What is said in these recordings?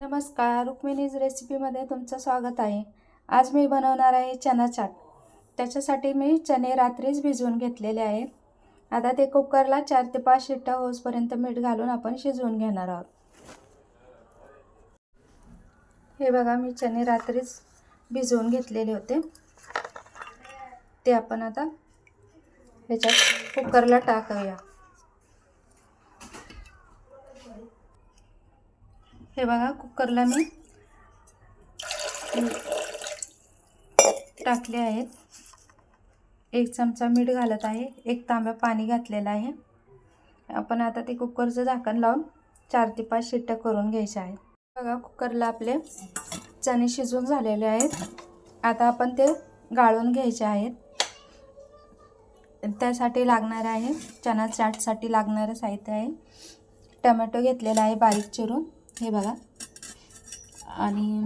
नमस्कार रुक्मिणीज रेसिपीमध्ये तुमचं स्वागत आहे. आज मी बनवणार आहे चना चाट. त्याच्यासाठी मी चणे रात्रीच भिजवून घेतलेले आहेत. आता ते कुकरला चार ते पाच शिट्टा होसपर्यंत मीठ घालून आपण शिजवून घेणार आहोत. हे बघा मी चणे रात्रीच भिजवून घेतलेले होते. ते आपण आता ह्याच्यात कुकरला टाकूया. हे बघा कुकरला मी टाकले आहेत. एक चमचा मीठ घालत आहे एक तांब्या पाणी घातलेलं आहे. आपण आता ते कुकरचं झाकण लावून चार ते पाच शिट्ट्या करून घ्यायच्या आहेत. बघा कुकरला आपले चणे शिजून झालेले आहेत. आता आपण ते गाळून घ्यायचे आहेत. त्यासाठी लागणार आहे चणा चाटसाठी लागणारं साहित्य आहे. टमॅटो घेतलेला आहे बारीक चिरून. हे बघा. आणि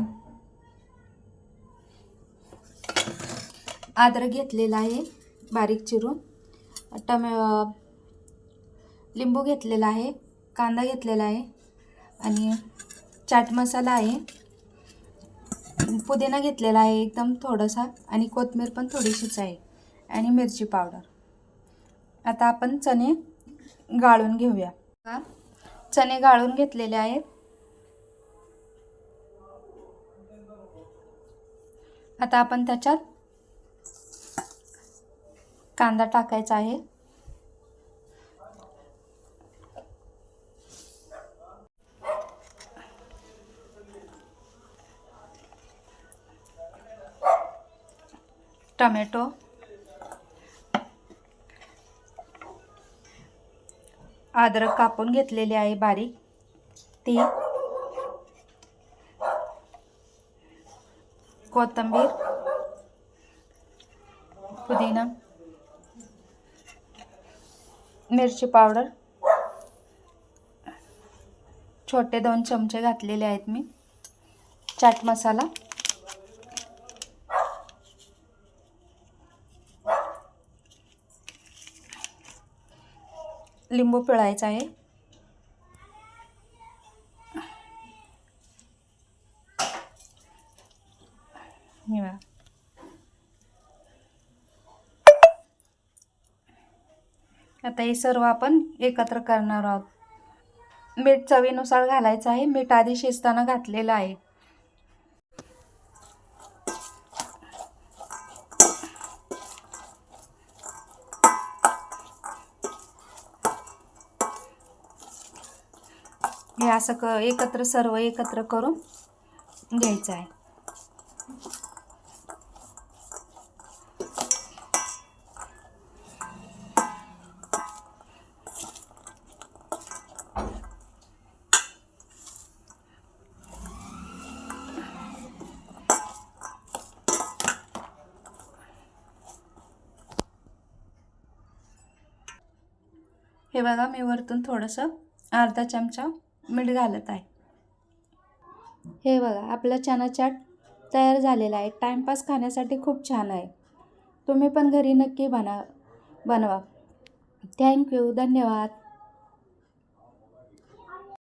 अद्रक घेतलेला आहे बारीक चिरून. टमॅ लिंबू घेतलेला आहे कांदा घेतलेला आहे आणि चाट मसाला आहे. पुदिना घेतलेला आहे एकदम थोडासा आणि कोथमीर पण थोडीशीच आहे आणि मिरची पावडर. आता आपण चणे गाळून घेऊया. चणे गाळून घेतलेले आहेत. आता आपण त्याच्यात कांदा टाकायचा आहे. टमॅटो. अद्रक कापून घेतलेले आहे बारीक. ती कोथिंबीर पुदिना मिरची पावडर छोटे दोन चमचे घातलेले आहेत मी. चाट मसाला. लिंबू पिळायचा आहे. हे बघा. आता हे सर्व आपण एकत्र करणार आहोत. मीठ चवीनुसार घालायचं आहे. मीठ आधी शिजताना घातलेलं आहे. हे असं क एकत्र सर्व एकत्र करून घ्यायचं आहे. हे बघा मी वरतून थोडंसं अर्धा चमचा मीठ घालत आहे. हे बघा आपला चना चाट तयार झालेला आहे. टाईमपास खाण्यासाठी खूप छान आहे. तुम्ही पण घरी नक्की बना बनवा. थँक्यू धन्यवाद.